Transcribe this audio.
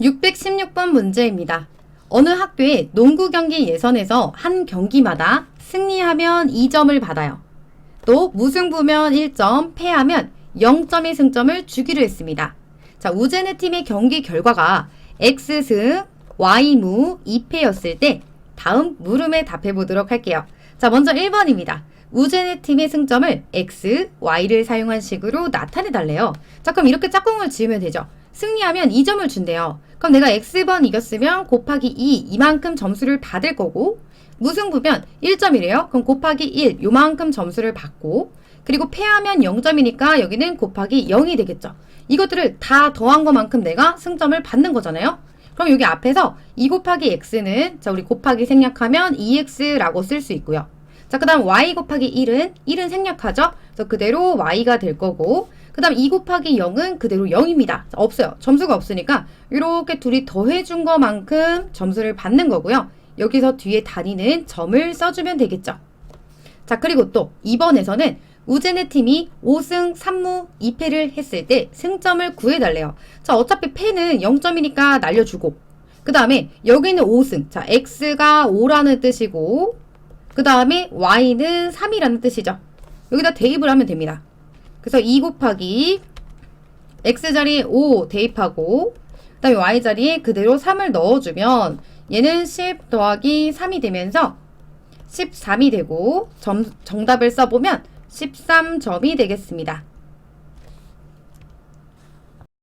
616번 문제입니다. 어느 학교의 농구 경기 예선에서 한 경기마다 승리하면 2점을 받아요. 또 무승부면 1점, 패하면 0점의 승점을 주기로 했습니다. 자, 우제네 팀의 경기 결과가 X승, Y무, 2패였을 때 다음 물음에 답해 보도록 할게요. 자, 먼저 1번입니다. 우제네 팀의 승점을 X, Y를 사용한 식으로 나타내 달래요. 자, 그럼 이렇게 짝꿍을 지으면 되죠. 승리하면 2점을 준대요. 그럼 내가 X번 이겼으면 곱하기 2 이만큼 점수를 받을 거고 무승부면 1점이래요. 그럼 곱하기 1 요만큼 점수를 받고 그리고 패하면 0점이니까 여기는 곱하기 0이 되겠죠. 이것들을 다 더한 것만큼 내가 승점을 받는 거잖아요. 그럼 여기 앞에서 2 곱하기 x는 자 우리 곱하기 생략하면 2x라고 쓸 수 있고요. 자, 그 다음 y 곱하기 1은 1은 생략하죠. 그래서 그대로 y가 될 거고 그 다음 2 곱하기 0은 그대로 0입니다. 자, 없어요. 점수가 없으니까 이렇게 둘이 더해준 것만큼 점수를 받는 거고요. 여기서 뒤에 단위는 점을 써주면 되겠죠. 자, 그리고 또 2번에서는 우제네 팀이 5승 3무 2패를 했을 때 승점을 구해달래요. 자, 어차피 패는 0점이니까 날려주고. 그 다음에 여기는 5승. 자, x가 5라는 뜻이고, 그 다음에 y는 3이라는 뜻이죠. 여기다 대입을 하면 됩니다. 그래서 2 곱하기 x 자리에 5 대입하고, 그 다음에 y 자리에 그대로 3을 넣어주면 얘는 10 더하기 3이 되면서 13이 되고 점, 정답을 써보면 13점이 되겠습니다.